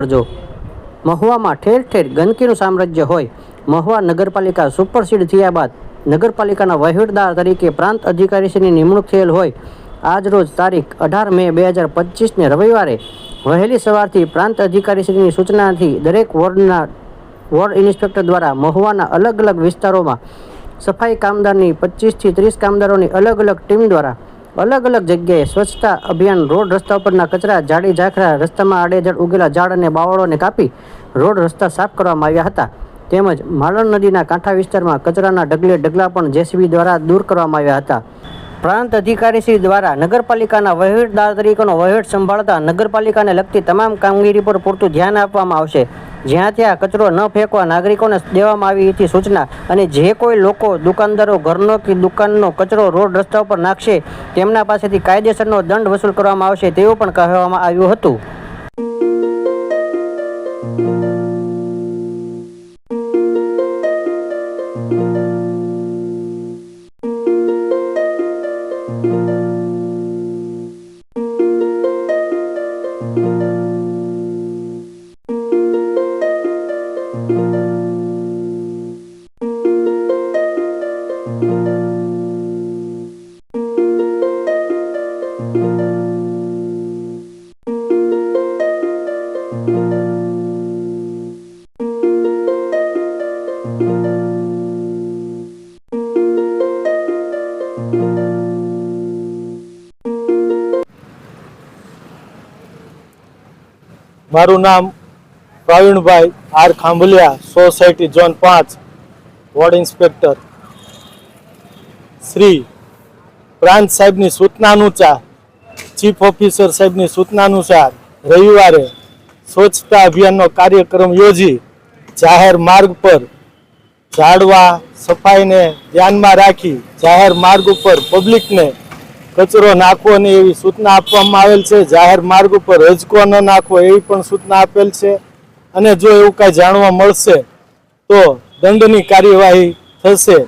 કરજો મહુવામાં ઠેર ઠેર ગંદકીનું સામ્રાજ્ય હોય. મહુવા નગરપાલિકા સુપરસીડ થયા બાદ નગરપાલિકાના વહીવટદાર તરીકે પ્રાંત અધિકારીશ્રીની નિમણૂક થયેલ હોય. આજ રોજ તારીખ અઢાર મે બે હજાર પચીસને રવિવારે વહેલી સવારથી પ્રાંત અધિકારીશ્રીની સૂચનાથી દરેક વોર્ડના વોર્ડ ઇન્સ્પેક્ટર દ્વારા મહુવાના અલગ અલગ વિસ્તારોમાં સફાઈ કામદારની પચીસથી ત્રીસ કામદારોની અલગ અલગ ટીમ દ્વારા અલગ અલગ જગ્યાએ સ્વચ્છતા અભિયાન રોડ રસ્તા ઉપરના કચરા, જાડી ઝાખરા રસ્તામાં આડેધડ ઉગેલા ઝાડ અને બાવળોને કાપી રોડ રસ્તા સાફ કરવામાં આવ્યા હતા. તેમજ માલણ નદીના કાંઠા વિસ્તારમાં કચરાના ઢગલે ઢગલા પણ જેસીબી દ્વારા દૂર કરવામાં આવ્યા હતા. પ્રાંત અધિકારી શ્રી દ્વારા નગરપાલિકાના વહીવટદાર તરીકેનો વહીવટ સંભાળતા નગરપાલિકાને લગતી તમામ કામગીરી પર પૂરતું ધ્યાન આપવામાં આવશે. જ્યાં ત્યાં કચરો ન ફેંકવા નાગરિકોને દેવામાં આવી હતી સૂચના અને જે કોઈ લોકો દુકાનદારો, ઘરનો કે દુકાનનો કચરો રોડ રસ્તા ઉપર નાખશે, તેમના પાસેથી કાયદેસરનો દંડ વસૂલ કરવામાં આવશે તેવું પણ કહેવામાં આવ્યું હતું. મારું નામ Pravinbhai R Khambhaliya, society zone પાંચ, વોર્ડ ઇન્સ્પેક્ટર. શ્રી પ્રાંત સાહેબની સૂચના અનુસાર ચીફ ઓફિસર સાહેબની સૂચના અનુસાર રવિવારે સ્વચ્છતા અભિયાનનો કાર્યક્રમ યોજી જાહેર માર્ગ પર ઝાડવા સફાઈને ધ્યાનમાં રાખી જાહેર માર્ગ ઉપર પબ્લિકને કચરો નાખવો નહીં એવી સૂચના આપવામાં આવેલ છે. જાહેર માર્ગ ઉપર રજકો ન નાખવો એવી પણ સૂચના આપેલ છે. અને જો એવું કાંઈ જાણવા મળશે, તો દંડની કાર્યવાહી થશે.